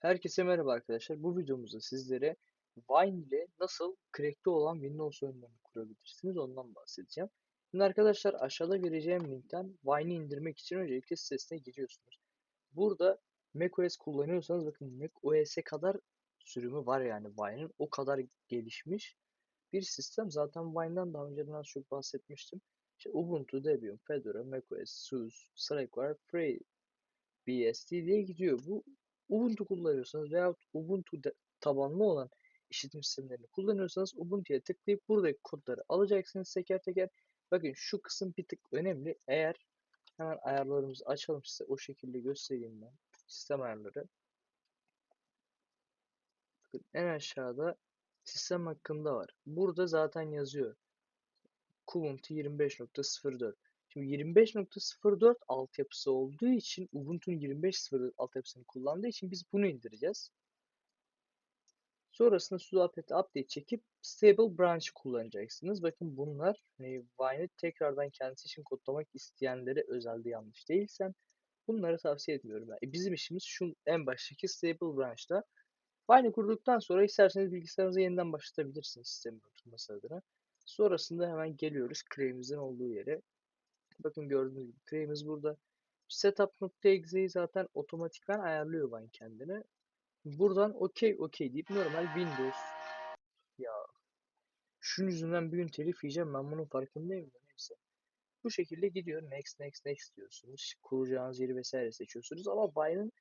Herkese merhaba arkadaşlar. Bu videomuzda sizlere Vine ile nasıl crack'te olan Windows oyunlarını kurabilirsiniz ondan bahsedeceğim. Şimdi arkadaşlar aşağıda vereceğim linkten Vine'i indirmek için öncelikle sitesine giriyorsunuz. Burada macOS kullanıyorsanız bakın macOS'e kadar sürümü var yani Vine'in. O kadar gelişmiş bir sistem. Zaten Vine'dan daha önceden az çok bahsetmiştim. İşte Ubuntu, Debian, Fedora, macOS, SUSE, Slackware, FreeBSD diye gidiyor. Bu Ubuntu kullanıyorsanız veya Ubuntu tabanlı olan işletim sistemlerini kullanıyorsanız Ubuntu'ya tıklayıp buradaki kodları alacaksınız teker teker. Bakın şu kısım bir tık önemli. Eğer hemen ayarlarımızı açalım size o şekilde göstereyim ben. Sistem ayarları. Bakın en aşağıda sistem hakkında var. Burada zaten yazıyor. Ubuntu 25.04 Şimdi 25.04 altyapısı olduğu için Ubuntu'nun 25.04 altyapısını kullandığı için biz bunu indireceğiz. Sonrasında sudo apt update çekip stable branch kullanacaksınız. Bakın bunlar hani tekrardan kendisi için kodlamak isteyenlere özelde yanlış değilsem bunları tavsiye etmiyorum. Yani bizim işimiz şu en baştaki stable branch'ta. Vine'i kurduktan sonra isterseniz bilgisayarınızı yeniden başlatabilirsiniz sistemin oturması adına. Sonrasında hemen geliyoruz claim'imizin olduğu yere. Bakın gördüğünüz gibi claim'imiz burada. Setup.exe'yi zaten otomatikman ayarlıyor Vine kendine. Buradan OK OK deyip normal Windows ya şunun yüzünden bir gün telif yiyeceğim ben bunun farkındayım da neyse. Bu şekilde gidiyor. Next next next diyorsunuz. Kuracağınız yeri vesaire seçiyorsunuz ama Vine'ın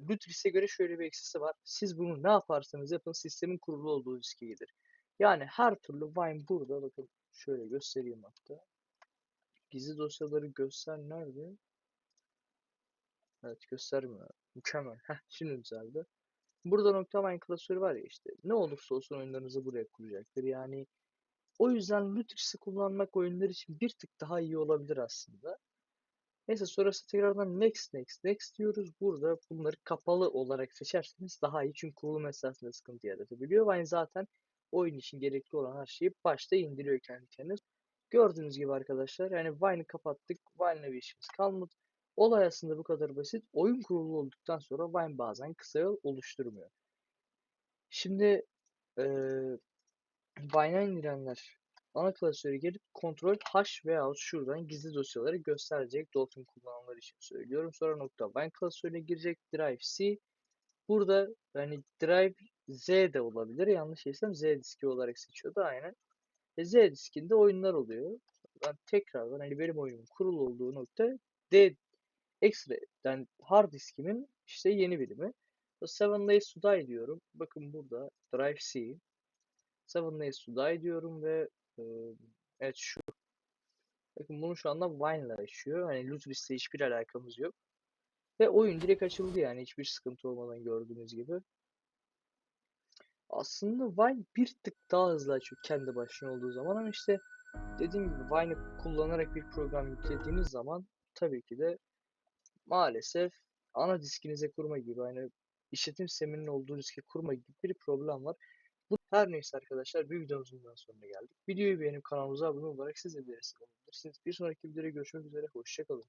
Lutris'e göre şöyle bir eksisi var. Siz bunu ne yaparsanız yapın sistemin kurulu olduğu riske gelir. Yani her türlü Vine burada bakın şöyle göstereyim hatta. Gizli dosyaları göster nerede? Evet göstermiyor. Mükemmel. Heh, şimdi düzeldi. Burada nokta Vine klasörü var ya işte. Ne olursa olsun oyunlarınızı buraya kuracaktır. Yani o yüzden Lutris'i kullanmak oyunlar için bir tık daha iyi olabilir aslında. Neyse sonrası tekrardan next next next diyoruz. Burada bunları kapalı olarak seçerseniz daha iyi. Çünkü kurulum esnasında sıkıntı yaratabiliyor. Vine zaten oyun için gerekli olan her şeyi başta indiriyor kendi kendine. Gördüğünüz gibi arkadaşlar yani Vine'ı kapattık. Vine'la bir işimiz kalmadı. Olay aslında bu kadar basit. Oyun kurulu olduktan sonra Vine bazen kısa yol oluşturmuyor. Şimdi ee, Vine'a indirenler ana klasöre gelip kontrol H veyahut şuradan gizli dosyaları gösterecek Dolphin kullananlar için söylüyorum. Sonra nokta Vine klasörüne girecek Drive C. Burada yani Drive Z de olabilir. Yanlış değilsem Z diski olarak seçiyordu aynen. E, Z diskinde oyunlar oluyor. Ben tekrardan hani benim oyunum kurulu olduğu nokta D ekstradan hard diskimin işte yeni birimi. Seven Days to Die diyorum. Bakın burada Drive C. Seven Days to Die diyorum ve e, evet şu. Bakın bunu şu anda Vine ile açıyor. Hani Lutris'le hiçbir alakamız yok. Ve oyun direkt açıldı yani hiçbir sıkıntı olmadan gördüğünüz gibi. Aslında Vine bir tık daha hızlı açıyor kendi başına olduğu zaman ama işte dediğim gibi Vine'ı kullanarak bir program yüklediğiniz zaman tabii ki de maalesef ana diskinize kurma gibi hani işletim sisteminin olduğu diske kurma gibi bir problem var. Bu her neyse arkadaşlar bir videomuzun daha sonuna geldik. Videoyu beğenip kanalımıza abone olarak siz de destek olabilirsiniz. Bir sonraki videoda görüşmek üzere. Hoşçakalın.